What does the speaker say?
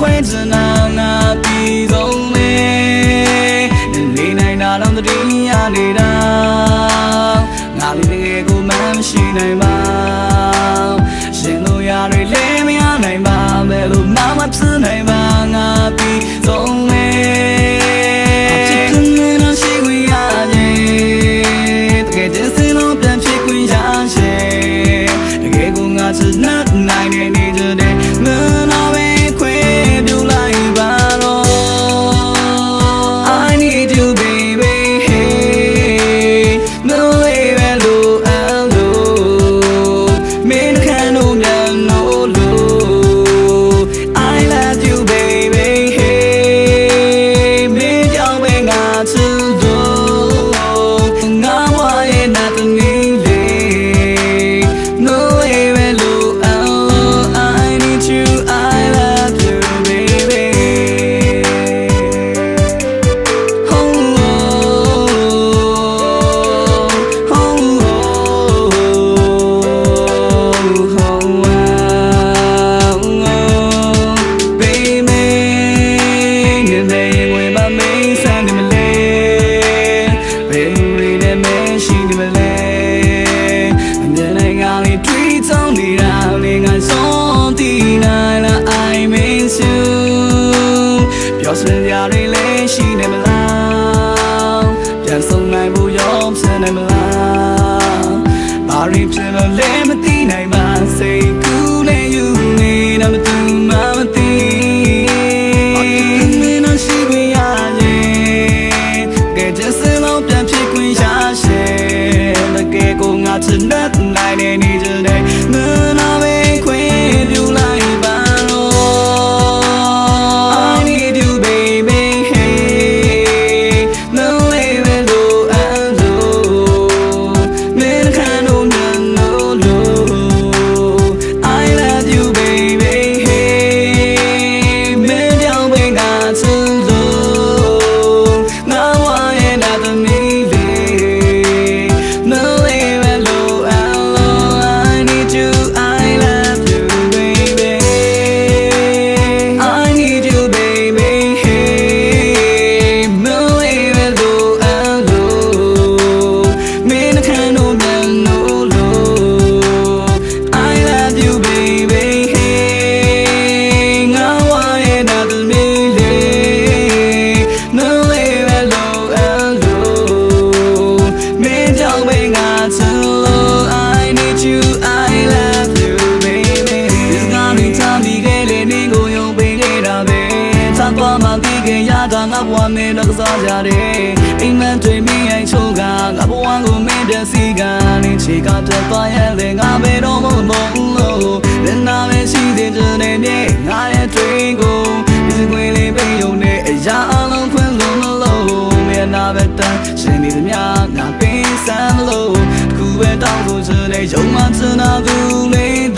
ခွဲချင်တာငါပြီးဆုံးလေနေနိုင်တာတော့တည်းရနေတာငါလေးတကယ်ကိုမှမရှိနိုင်ပါရှင်တို့ရတွေလည်းမရနိုင်ပါဘယ်လိုမှမဖြစ်နိုင်ပါငါပြီး ပြန်ဆုံနိုင်ဖို့ရောဖြစ်နိုင်မလားဘာတွေဖြစ်လို့လဲမသိနိုင်ပါစိတ်ကူးလည်းယူနေတာမတူမှမသိဘာဖြစ်လို့လဲရှိခွင့်ရရင်ကဲကျစလုံးပြန်ဖြစ်ခွင့်ရရှင်တကယ်ကိုငါချစ်နိုင်တဲ့နေကြတဲ့မနာပဲခွင့်ပြုလို ဘဝမင်းတော့ကစားကြတယ်အိမ်မက်တွေမင်းရဲ့ချိုးကငါဘဝကိုမင်းတဲ့စီကနေချေကတက်သွားရဲ့လေငါပဲတော့မဟုတ်လို့လည်းနာပဲရှိသေးတယ်နဲ့ငါရဲ့တွေ့ကိုဒီစကွေးလေးပေးုံနဲ့အရာအလုံးဖွင့်လို့မလို့မင်းနာပဲတန်းရှင်နေသမျှငါပေးစမ်းလို့တစ်ခုပဲတောင်းဆိုချင်တဲ့ယုံမှချင်တာသူလေး